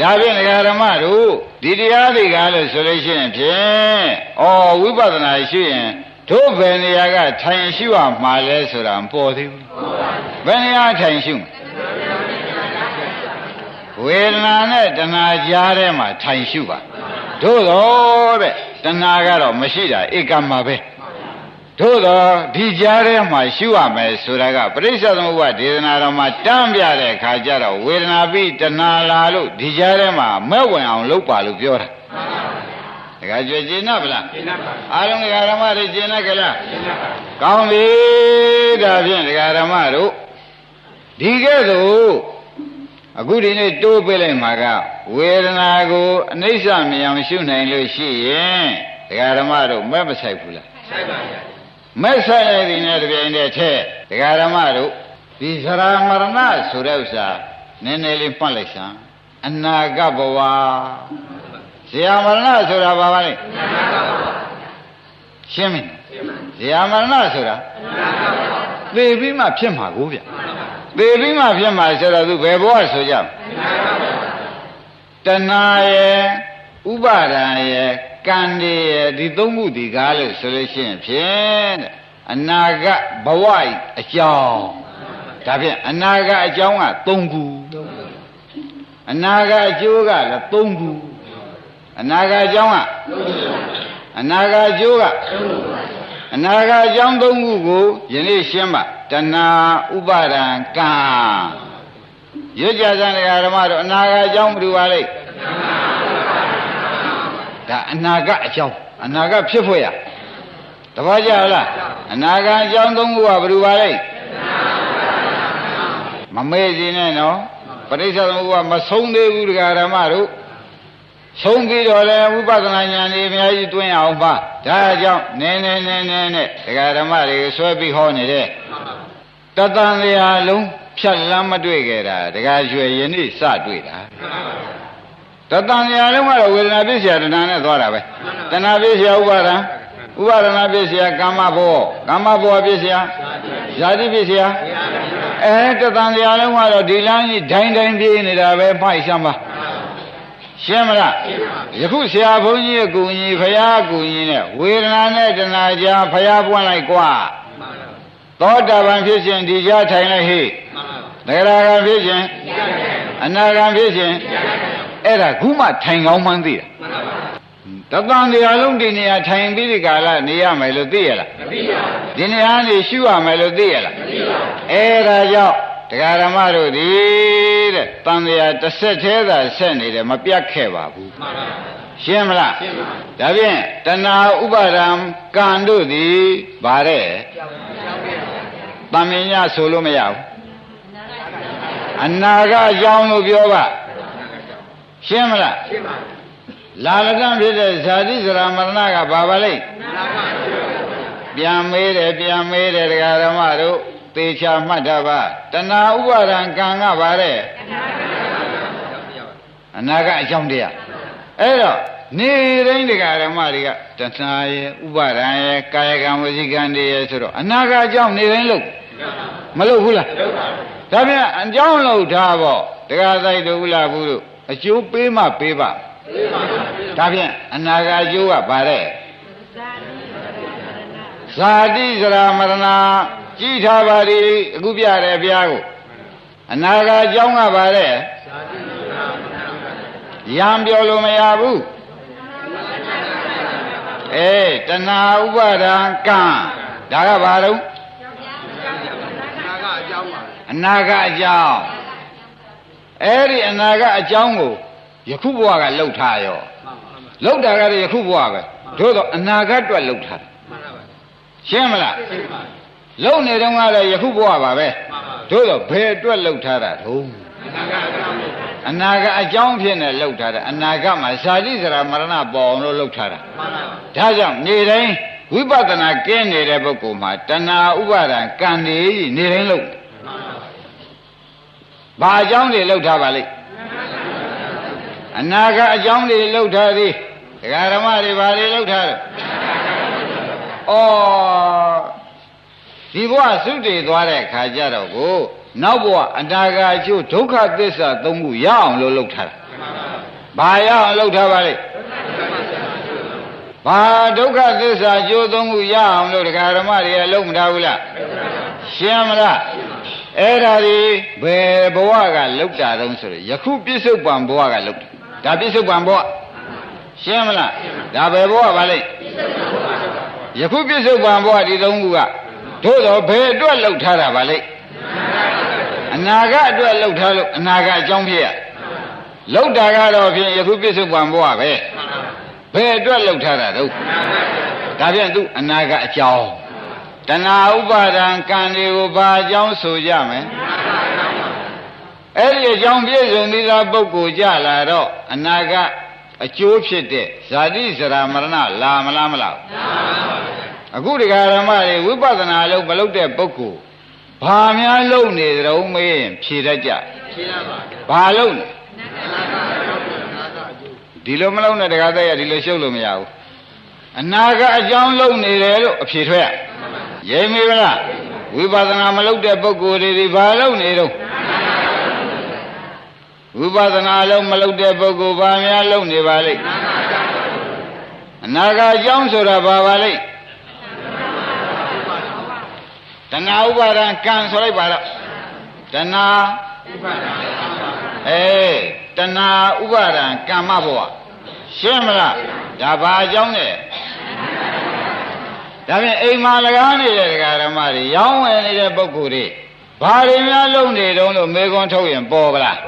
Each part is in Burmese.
ဒါဖြင့်ဒကာဓမ္မတို့ဒီတရားတွေကလို့ဆိုလို့ရှိရင်ဖြင့်ဩဝိပဿနာရှိရင်တို့ဘယ်နေရာကထိုင်ရှိရမှာလဲဆိုတာမပေါ်သေးဘူးဘယ်နေရာထိုင်ရှိမှာဝေဒနာနဲ့တဏှာကြားထဲမှာထိုင်ရှုပါတို့တော့တဲ့တဏှာကတော့မရှိတာဧကမှာပဲ သို့တော့ဒီကြားထဲမှာရှုရမယ်ဆိုတာကပရိစ္ဆေသမုပ္ပါဒေသနာတော်မှာတမ်းပြတဲ့အခါကျတော့ဝေဒနာပိတဏလာလို့ဒီကြားထဲမှာမဲ့ဝင်အောင်လုပ်ပါလို့ပြောတာတခါကျွေးကျင်နာဗလားကျင်နာပါအားလုံးတရားဓမ္မတွေကျင်နာကြလားကျင်နာပါကောင်းပြီဒါဖြင့်တရားဓမ္မတို့ဒီကဲ့သို့အခုဒီနေ့တိုးပေးလိုက်မှာကဝေဒနာကိုအနိစ္စမြင်အောင်ရှုနိုင်လို့ရှိရင်တရားဓမ္မတို့မဲ့မဆိုင်ဘူးလားဆိုင်ပါဗျာ မဲ့ဆိုင်ရည်နဲ့တပြိုင်တည်းထဲဒကာဓမ္မတို့ဒီသရမရဏဆိုတဲ့ဥစ္စာနည်းနည်းလေးမှတ်လိုက်စမ်းအနာဂတ်ဘဝဇေယမရဏဆိုတာဘာပါလဲအနာဂတ်ဘဝရှင်းပြီဇေယမရဏဆိုတာအနာဂတ်ဘဝသိပြီးမှဖြစ်မှာကိုဗျသေပြီးမှဖြစ်မှာဆိုတော့သူဘယ်ဘဝဆိုကြတဏှာရဲ့ ဥပါဒံရဲ့ကံတွေရဲ့ဒီသုံးခုဒီကားလို့ဆိုလို့ရှိရင်ဖြင့်တဲ့အနာဂတ်ဘဝအကြောင်းဒါဖြင့်အနာဂတ်အကြောင်းက၃ခုအနာဂတ်အကျိုးကလည်း၃ခုအနာဂတ်အကြောင်းကအနာဂတ်အကျိုးကအနာဂတ်အကြောင်း၃ခုကိုယနေ့ရှင်းပါတဏှာဥပါဒံကံရွတ်ကြစံတရားဓမ္မတို့အနာဂတ်အကြောင်းဘယ်လိုပါလဲ ဒါအနာဂတ်အကြောင်းအနာဂတ်ဖြစ်ဖို့ရတပည့်ကြလားအနာဂတ်အကြောင်းသုံးခုကဘယ်လိုပါလဲမမေ့စီနဲ့နော်ပရိစ္ဆေသမုပ္ပါမဆုံးသေးဘူးတရားဓမ္မတို့ဆုံးပြီးတော့လည်းဝိပဿနာဉာဏ်ကြီးအများကြီးတွင်းအောင်ပါဒါကြောင့်နည်းနည်းနည်းနည်းနဲ့တရားဓမ္မတွေဆွဲပြီးဟောနေတဲ့တတန်တရားလုံးဖြတ်လမ်းမတွေ့ခဲ့တာတရားရွှေယနေ့စတွေ့တာ တတန်တရားလုံးကတော့ဝေဒနာပြည့်စရာတဏှာနဲ့သွားတာပဲတဏှာပြည့်စရာဥပါဒံဥပါဒနာပြည့်စရာကာမဘောကာမဘောပြည့်စရာဇာတိပြည့်စရာအဲတတန်တရားလုံးကတော့ဒီလမ်းကြီးဒိုင်းဒိုင်းပြေးနေတာပဲဖိုက်စမ်းပါရှင်းမလားယခုဆရာဘုန်းကြီးရဲ့ကုညီဖရာကုညီနဲ့ဝေဒနာနဲ့တဏှာကြားဖရာပွင့်လိုက်กว่าသောတာပန်ဖြစ်ခြင်းဒီကြားထိုင်လိုက်ဟိသရဂံဖြစ်ခြင်းအနာဂံဖြစ်ခြင်း အဲ့ဒါခုမှထိုင်ကောင်းမှန်းသိတာတသံတရားလုံးဒီနေရာထိုင်ပြီးဒီကာလနေရမယ်လို့သိရလားမသိပါဘူးဒီနေရာနေရှုရမယ်လို့သိရလားမသိပါဘူးအဲ့ဒါကြောင့်တရားဓမ္မတို့ဒီတဲ့တန်တရားတစ်ဆက်သေးသာဆက်နေတယ်မပြတ်ခဲ့ပါဘူးမှန်ပါရှင်းမလားရှင်းပါဒါဖြင့်တဏှာဥပါဒံကံတို့သည်ဗါတဲ့တမင်ညဆိုလို့မရဘူးအနာဂတ်အကြောင်းလို့ပြောပါ ရှင်းမလားရှင်းပါလာလကံဖြစ်တဲ့ဇာတိဇရာမရဏကဘာပါလိမ့်ပြန်မေးတယ်ပြန်မေးတယ်တရားဓမ္မတို့သေချာမှတ်တာပါတဏှာဥပါဒံကံကပါတဲ့အနာကအကြောင်းတရားအဲ့တော့နေတိုင်းတရားဓမ္မတွေကတဏှာရဲ့ဥပါဒံရဲ့ကာယကံဝစီကံတွေရဲ့ဆိုတော့အနာကအကြောင်းနေတိုင်းလို့မလုပ်ဘူးလားလုပ်ပါဘူးဒါပြန်အကြောင်းလို့ထားပေါ့တရားဆိုင်တို့ဥလာဘူးတို့ အကျိုးပေးမှပေးပါပေးပါဒါဖြင့်အနာဂတ်အကျိုးကဗါတဲ့ဇာတိဇရာမရဏကြည်ထားပါလေအခုပြတယ်ဘုရားကိုအနာဂတ်အကြောင်းကဗါတဲ့ရံပြောလို့မရဘူးအေးတဏှာဥပါဒံကံဒါကဘာတော့အနာဂတ်အကြောင်း အဲ့ဒီအနာဂတ်အကြောင်းကိုယခုဘဝကလှုပ်ထားရောလှုပ်တာကလည်းယခုဘဝပဲတို့တော့အနာဂတ်အတွက်လှုပ်ထားတယ်ရှင်းမလားလှုပ်နေတုန်းကတော့ယခုဘဝပါပဲတို့တော့ဘယ်အတွက်လှုပ်ထားတာတုံးအနာဂတ်အကြောင်းဖြစ်နေလှုပ်ထားတာအနာဂတ်မှာဇာတိဇရာမရဏပေါ်အောင်လို့လှုပ်ထားတာဒါကြောင့်နေတိုင်းဝိပဿနာကင်းနေတဲ့ပုဂ္ဂိုလ်မှာတဏှာဥပါဒံကံနေနေတိုင်းလှုပ် ဘာအကြောင်းတွေလှုပ်ထားပါလိမ့်အနာဂတ်အကြောင်းတွေလှုပ်ထားသည်ဒကာဓမ္မတွေဘာတွေလှုပ်ထားလဲဩဒီဘဝသုတေသွားတဲ့ခါကျတော့ကိုနောက်ဘဝအနာဂတ်အကျိုးဒုက္ခသစ္စာသုံးခုရအောင်လို့လှုပ်ထားတာဘာရအောင်လှုပ်ထားပါလိမ့်ဘာဒုက္ခသစ္စာကြိုးသုံးခုရအောင်လို့တရားဓမ္မတွေကလုံးမထားဘူးလားရှင်းမလား အဲ့ဒါဒီဘယ်ဘဝကလောက်တာတုံးဆိုတော့ယခုပြစ္ဆုတ်ပံဘဝကလောက်တာဒါပြစ္ဆုတ်ပံဘဝရှင်းမလားဒါဘယ်ဘဝပါလိမ့်ယခုပြစ္ဆုတ်ပံဘဝဒီသုံးခုကတို့တော့ဘယ်အတွက်လောက်ထားတာပါလိမ့်အနာဂတ်အတွက်လောက်ထားလို့အနာဂတ်အကြောင်းဖြစ်ရလောက်တာကတော့ဖြင့်ယခုပြစ္ဆုတ်ပံဘဝပဲဘယ်အတွက်လောက်ထားတာတော့ဒါဖြင့်သူအနာဂတ်အကြောင်း တဏှာဥပါဒံကံတွေကိုဘာအကြောင်းဆိုကြမလဲအဲ့ဒီအကြောင်းပြည့်စုံသီးသားပုဂ္ဂိုလ်ကြလာတော့အနာဂတ်အကျိုးဖြစ်တဲ့ဇာတိစရာမရဏလာမလားမလားအခုဒီဃာရမတွေဝိပဿနာလုံးမလုပ်တဲ့ပုဂ္ဂိုလ်ဘာများလုပ်နေကြုံမေးရင်ဖြေတတ်ကြဖြေရပါဘာလုပ်နေဒီလိုမလုပ်နဲ့တက္ကသိုလ်ရဒီလိုရှုပ်လို့မရဘူး အနာကအကြောင်းလုပ်နေတယ်လို့အဖြေထွက်ရရိပ်မိဗလားဝိပဿနာမလုပ်တဲ့ပုဂ္ဂိုလ်တွေဒီဘာလုပ်နေတော့ဝိပဿနာလုံးမလုပ်တဲ့ပုဂ္ဂိုလ်ဘာများလုပ်နေပါလိမ့်အနာကအကြောင်းဆိုတာဘာပါလိမ့်တဏှာဥပါဒံကံဆိုလိုက်ပါတော့တဏှာဥပါဒံအေးတဏှာဥပါဒံကမ္မဘဝရှင်းမလားဒါဘာအကြောင်းလဲ ဒါဖြင့်အိမ်မှာလကားနေတဲ့ဒကာဓမ္မတွေရောင်းဝယ်နေတဲ့ပုဂ္ဂိုလ်တွေဘာတွေများလုပ်နေတုံးလို့မေခွန်းထုတ်ရင်ပေါ်ပလား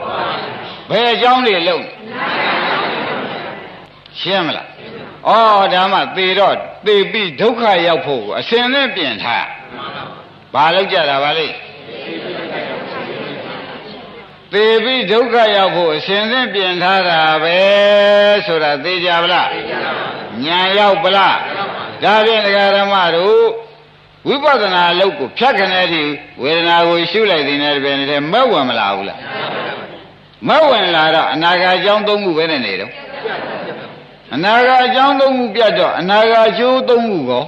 ဘယ်အကြောင်းတွေလုပ်ရှင်းမလားဩဒါမှသေတော့သေပြီးဒုက္ခရောက်ဖို့ကိုအစဉ်နဲ့ပြင်ထားဘာလုပ်ကြတာပါလိမ့်သေပြီးဒုက္ခရောက်ဖို့အစဉ်စဉ်ပြင်ထားတာပဲဆိုတာသိကြဗလားညာရောက်ဗလား ဒါဖြင့်ဒကာရမတို့ဝိပဿနာအလုပ်ကိုဖြတ်ခနဲ့တည်းဝေဒနာကိုရှုလိုက်တဲ့နဲ့တပည့်နဲ့မဲ့ဝင်မလာဘူးလားမဲ့ဝင်လာတော့အနာဂတ်အကြောင်းသုံးခုပဲနဲ့နေတော့အနာဂတ်အကြောင်းသုံးခုပြတ်တော့အနာဂတ်အကျိုးသုံးခုကို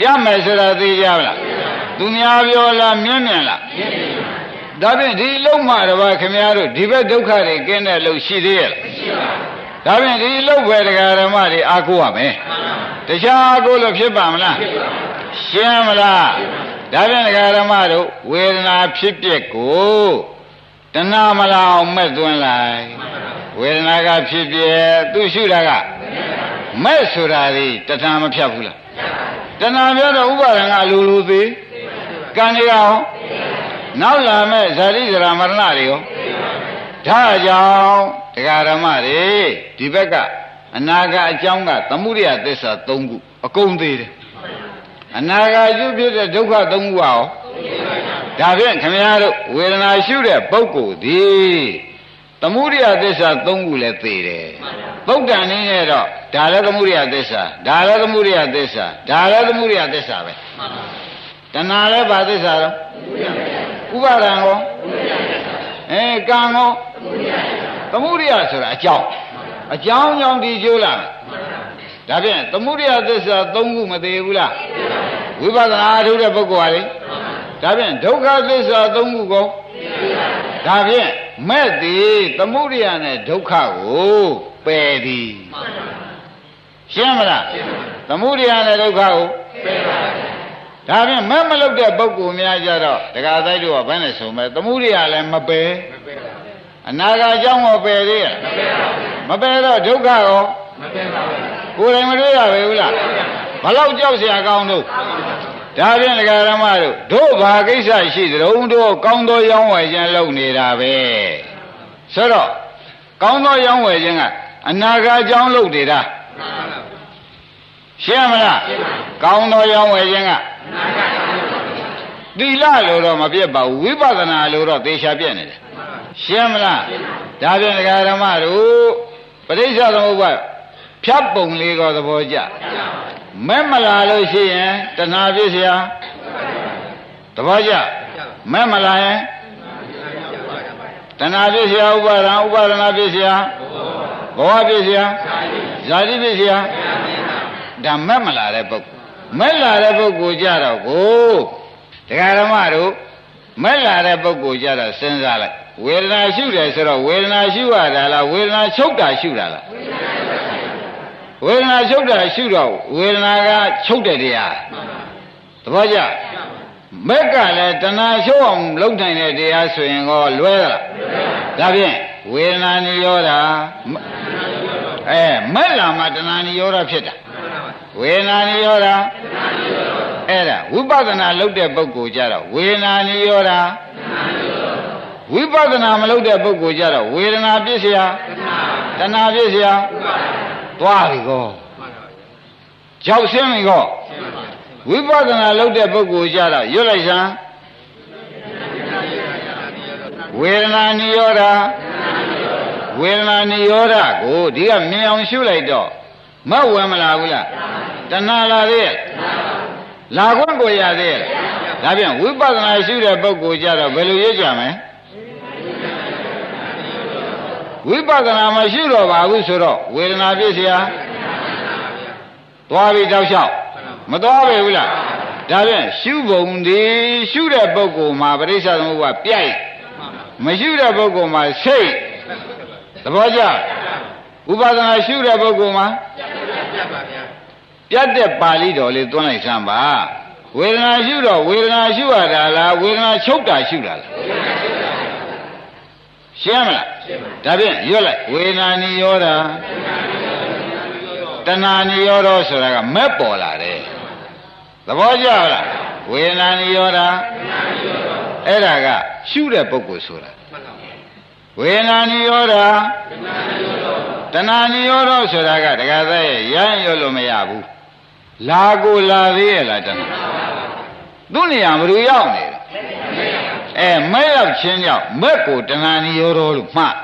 ပြမယ်ဆိုတာသိကြဗလားသူများပြောလားမြင်မြင်လားမြင်မြင်ဒါဖြင့်ဒီလုံးမှတပါခင်ဗျားတို့ဒီဘက်ဒုက္ခတွေကင်းတဲ့လို့ရှိသေးရဲ့မရှိပါဘူး ဒါဖြင့်ဒီလုံးပဲတရားဓမ္မတွေအားကိုးရမယ်တခြားအားကိုးလို့ဖြစ်ပါမလားရှင်းမလားဒါဖြင့်တရားဓမ္မတို့ဝေဒနာဖြစ်ပျက်ကိုတဏှာမလာအောင်မဲ့သွင်းလိုက်ဝေဒနာကဖြစ်ပြဲသူရှုတာကမဲ့ဆိုတာဒီတဏှာမဖြတ်ဘူးလားတဏှာပြောတော့ဥပါဒံကလူလူသေးကံတွေကရောနောက်လာမဲ့ဇာတိဇရာမရဏတွေရော ဒါကြောင့်တရားဓမ္မတွေဒီဘက်ကအနာဂတ်အကြောင်းကသမှုရိယသစ္စာ၃ခုအကုန်သေးတယ်အနာဂတ်ရှုဖြစ်တဲ့ဒုက္ခ၃ခုရောဒါဖြင့်ခမည်းတော်ဝေဒနာရှုတဲ့ပုဂ္ဂိုလ်ဒီသမှုရိယသစ္စာ၃ခုလည်းသေတယ်ပုဒ္ဒန်နည်းနဲ့တော့ဒါလည်းသမှုရိယသစ္စာဒါလည်းသမှုရိယသစ္စာဒါလည်းသမှုရိယသစ္စာပဲတဏှာလည်းဘာသစ္စာတော့ဥပါဒံကော အဲကံကောသမှုရိယဆိုတာအကြောင်းအကြောင်းကြောင့်ဒီကျိုးလာဒါဖြင့်သမှုရိယသစ္စာ၃ခုမသေးဘူးလားဝိပဿနာအထုတဲ့ပုဂ္ဂိုလ်ဟာလေဒါဖြင့်ဒုက္ခသစ္စာ၃ခုကောဒါဖြင့်မဲ့သည်သမှုရိယနဲ့ဒုက္ခကိုပယ်သည်ရှင်းမလားသမှုရိယနဲ့ဒုက္ခကိုပယ်ပါ ဒါဖြင့်မဲ့မလုပ်တဲ့ပုဂ္ဂိုလ်များကြတော့တရားသားတို့ကဘယ်နဲ့ဆိုမဲ့သမှုရိယလည်းမပယ်အနာဂတ်အကြောင်းကိုပယ်သေးရဲ့မပယ်တော့ဒုက္ခရောမပယ်ပါဘူးကိုယ်တိုင်မတွေ့ရပဲဘူးလားဘလောက်ကြောက်เสียကောင်းတို့ဒါဖြင့်ဒကာရမတို့တို့ဘာကိစ္စရှိသတုံးတို့ကောင်းသောရောင်းဝယ်ခြင်းလုပ်နေတာပဲဆိုတော့ကောင်းသောရောင်းဝယ်ခြင်းကအနာဂတ်အကြောင်းလုပ်နေတာ ရှင်းမလားကောင်းသောရောင်းဝယ်ခြင်းကသီလလို့တော့မပြတ်ပါဘူးဝိပဿနာလို့တော့သေချာပြည့်နေတယ်ရှင်းမလားဒါပြန်ဒကာဓမ္မတို့ပဋိစ္စသမုပ္ပါဖြတ်ပုံလေးကသဘောကျမဲ့မလာလို့ရှိရင်တဏှာပြည့်စရာသဘောကျမဲ့မလာရင်တဏှာပြည့်စရာဥပါဒံဥပါဒနာပြည့်စရာဘဝပြည့်စရာဇာတိပြည့်စရာ ဒါမဲ့မလာတဲ့ပုဂ္ဂိုလ်မဲ့လာတဲ့ပုဂ္ဂိုလ်ကြတော့ကိုတရားဓမ္မတို့မဲ့လာတဲ့ပုဂ္ဂိုလ်ကြတော့စဉ်းစားလိုက်ဝဝေဒနာရှုတယ်ဆိုတော့ဝေဒနာရှုရတာလားဝေဒနာချုပ်တာရှုတာလားဝေဒနာချုပ်တာရှုတော့ဝေဒနာကချုပ်တဲ့တရားသဘောကျမက်ကလည်းတဏှာချုပ်အောင်လုပ်နိုင်တဲ့တရားဆိုရင်ကောလွဲသလားဒါဖြင့်ဝေဒနာနိရောဓအဲမက်လာမှာတဏှာနိရောဓဖြစ်တာ ဝေဒနာနိရောဓအဲ့ဒါဝိပဿနာလုပ်တဲ့ပုဂ္ဂိုလ်ကြတော့ဝေဒနာနိရောဓဝိပဿနာမလုပ်တဲ့ပုဂ္ဂိုလ်ကြတော့ဝေဒနာပြည့်စရာတဏှာပြည့်စရာသွားပြီကောကြောက်ဆင်းပြီကောဝိပဿနာလုပ်တဲ့ပုဂ္ဂိုလ်ကြတော့ရွတ်လိုက်စမ်းဝေဒနာနိရောဓဝေဒနာနိရောဓကိုဒီကမြင်အောင်ရှုလိုက်တော့ မတ်ဝင်မလာဘူးလားတဏှာလာသေးရဲ့လာခွင့်ကိုရသေးရဲ့ဒါပြန်ဝိပဿနာရှုတဲ့ပုဂ္ဂိုလ်ကြတော့ဘယ်လိုရွတ်ကြမလဲဝိပဿနာမရှိတော့ပါဘူးဆိုတော့ဝေဒနာပြည့်စရာသွားပြီးတောက်လျှောက်မသွားပဲဘူးလားဒါဖြင့်ရှုပုံဒီရှုတဲ့ပုဂ္ဂိုလ်မှာပရိစ္ဆသမုပ္ပါပြိုက်မရှုတဲ့ပုဂ္ဂိုလ်မှာစိတ်သဘောကျ ဥပဒနာရှုတဲ့ပုဂ္ဂိုလ်မှာပြတ်တဲ့ပါဠိတော်လေးသွန်းလိုက်စမ်းပါဝေဒနာရှုတော့ဝေဒနာရှုရတာလားဝေဒနာချုပ်တာရှုတာလားရှင်းမလားဒါဖြင့်ရွတ်လိုက်ဝေဒနာနိရောဓတဏှာနိရောဓဆိုတာကမက်ပေါ်လာတယ်သဘောကျလားဝေဒနာနိရောဓအဲ့ဒါကရှုတဲ့ပုဂ္ဂိုလ်ဆိုတာဝေဒနာနိရောဓ တဏှာနိရောဓဆိုတာကတခါသက်ရရမ်းရွတ်လို့မရဘူးလာကိုလာသေးရဲ့လားတဏှာသူ့နေရာဘယ်လိုရောက်နေလဲအဲမဲ့ရောက်ချင်းကြောင့်မက်ကိုတဏှာနိရောဓလို့မှတ်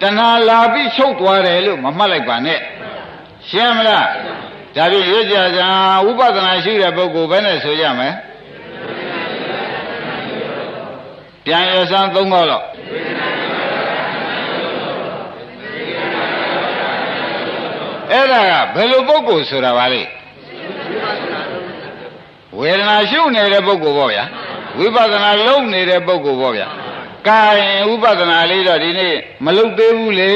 တဏှာလာပြီးချုပ်သွားတယ်လို့မမှတ်လိုက်ပါနဲ့ရှင်းမလားဒါဖြင့်ရွတ်ကြကြဥပဒနာရှိတဲ့ပုဂ္ဂိုလ်ဘယ်နဲ့ဆိုကြမလဲပြန်ရစမ်းသုံးခေါက်တော့ အဲ့ဒါကဘယ်လိုပုဂ္ဂိုလ်ဆိုတာပါလဲဝေဒနာရှုနေတဲ့ပုဂ္ဂိုလ်ပေါ့ဗျာဝိပဿနာလုပ်နေတဲ့ပုဂ္ဂိုလ်ပေါ့ဗျာကဲဥပဒနာလေးတော့ဒီနေ့မလုတ်သေးဘူးလေ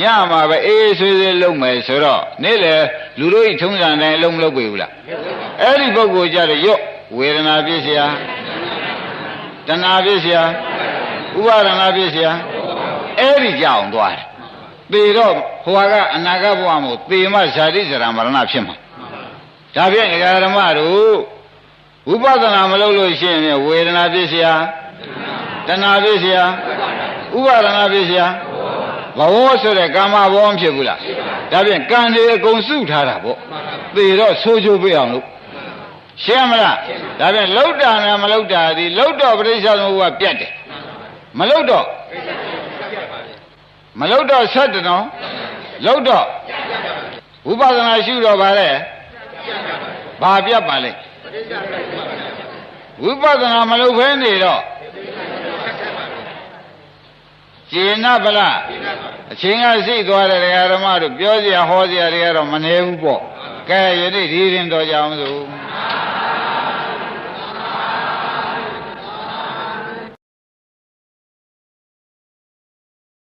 ညမှာပဲအေးဆွေးဆွေးလုပ်မယ်ဆိုတော့နေ့လေလူတို့ဤထုံးစံတိုင်းအလုံးမလုပ်ပြီဘူးလားအဲ့ဒီပုဂ္ဂိုလ်ကြတော့ရော့ဝေဒနာပြည့်စရာတဏှာပြည့်စရာဥပါဒနာပြည့်စရာအဲ့ဒီကြအောင်သွားတယ် သေတော့ဟိုကအနာဂတ်ဘဝမှာသေမှဇာတိဇရာမရဏဖြစ်မှာဒါဖြင့်ဒကာဓမ္မတို့ဝိပဿနာမလုပ်လို့ရှိရင်ဝေဒနာပြည့်စရာတဏှာပြည့်စရာဥပါဒနာပြည့်စရာဘဝဆိုတဲ့ကာမဘောမဖြစ်ဘူးလားဒါဖြင့်ကံတွေအကုန်စုထားတာပေါ့သေတော့ဆိုးချိုးပြအောင်လို့ရှင်းမလားဒါဖြင့်လှုပ်တာနဲ့မလှုပ်တာဒီလှုပ်တော့ပရိစ္ဆေသမုပ္ပါပြတ်တယ်မလှုပ်တော့ မလှုပ်တော့ဆက်တယ်နော်လှုပ်တော့ဝိပဿနာရှုတော့ဗါလဲဘာပြတ်ပါလဲဝိပဿနာမလုပ်ဘဲနေတော့ကျင်နာဗလားအချင်းကစိတ်သွားတဲ့ဓမ္မတို့ပြောစရာဟောစရာတွေကတော့မနေဘူးပေါ့ကဲယနေ့ဒီရင်တော်ကြအောင်စို့